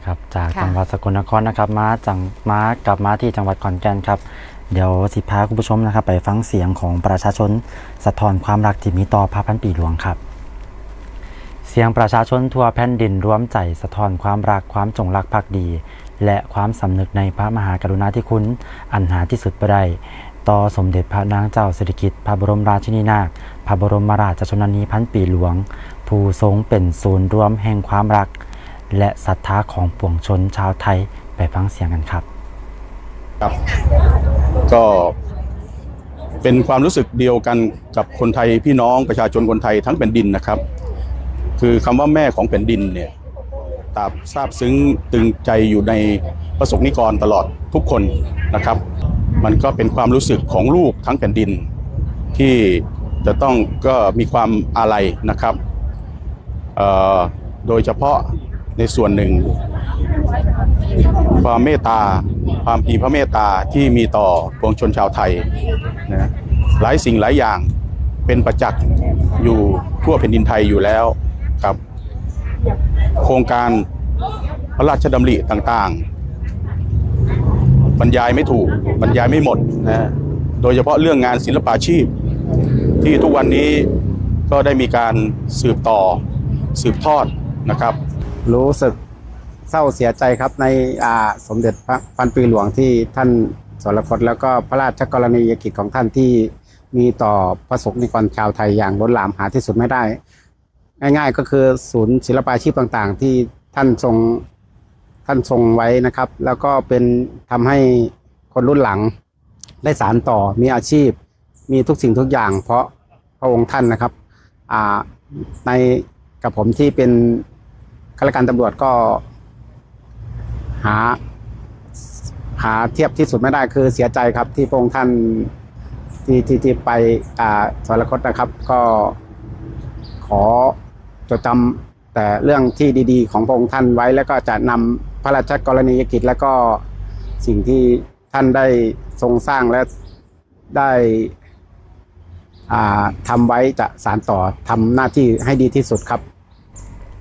นะครับจากค่ะ จังหวัดสกลนครนะครับมาจังมากลับมาที่จังหวัดขอนแก่นครับ เดี๋ยวสิพาคุณผู้ชมนะครับ ไปฟังเสียงของประชาชน สะท้อนความรักที่มีต่อพระพันปีหลวงครับ เสียงประชาชนทั่วแผ่นดินร่วมใจสะท้อนความรักความจงรักภักดี และความสำนึกในพระมหากรุณาธิคุณอันหาที่สุดบ่ได้ต่อสมเด็จพระนางเจ้าสิริกิติ์พระบรมราชินีนาถพระบรมราชชนนีพันปีหลวง ผู้ทรงเป็นศูนย์รวมแห่งความรัก และศรัทธาของปวงชนชาวไทยไปฟังเสียงกันครับ ครับ ก็เป็นความรู้สึกเดียวกันกับคนไทยพี่น้องประชาชนคนไทยทั้งแผ่นดินนะครับ คือคำว่าแม่ของแผ่นดินเนี่ยตราบซาบซึ้งตึงใจอยู่ในประสบนิกรตลอดทุกคนนะครับ มันก็เป็นความรู้สึกของลูกทั้งแผ่นดิน ที่จะต้องก็มีความอาลัยนะครับเอ่อโดยเฉพาะ ในส่วนหนึ่ง ความเมตตาความพีพระเมตตาที่มีต่อปวงชนชาวไทยนะหลายสิ่งหลายอย่างเป็นประจักษ์อยู่ทั่วแผ่นดินไทยอยู่แล้วครับ โครงการพระราชดำริต่างๆ บรรยายไม่ถูกบรรยายไม่หมดนะโดยเฉพาะเรื่องงานศิลปาชีพ ที่ทุกวันนี้ก็ได้มีการสืบต่อสืบทอดนะครับ รู้สึกเศร้าเสียใจครับในอ่าสมเด็จพระพันปีหลวงที่ท่านสรคตแล้วก็พระราชกรณียกิจของท่านที่มีต่อพระสงฆ์นิกรชาวไทยอย่างล้นหลามหาที่สุดไม่ได้ ง่าย ๆ ก็คือศูนย์ศิลปาชีพต่างๆ ที่ท่านทรงท่านทรงไว้นะครับ แล้วก็เป็นทำให้คนรุ่นหลังได้สารต่อมีอาชีพ มีทุกสิ่งทุกอย่าง เพราะพระองค์ท่านนะครับในกับผมที่เป็น ข้าราชการตำรวจก็หา หาเทียบที่สุดไม่ได้คือเสียใจครับ ที่พระองค์ท่านที่ที่ที่ไปอ่าสวรรคตนะครับ ก็ขอจดจำแต่เรื่องที่ดี ๆ ของพระองค์ท่านไว้ แล้วก็จะนำพระราชกรณียกิจ แล้วก็สิ่งที่ท่านได้ทรงสร้างและได้อ่าทำไว้จะสารต่อทำหน้าที่ให้ดีที่สุดครับ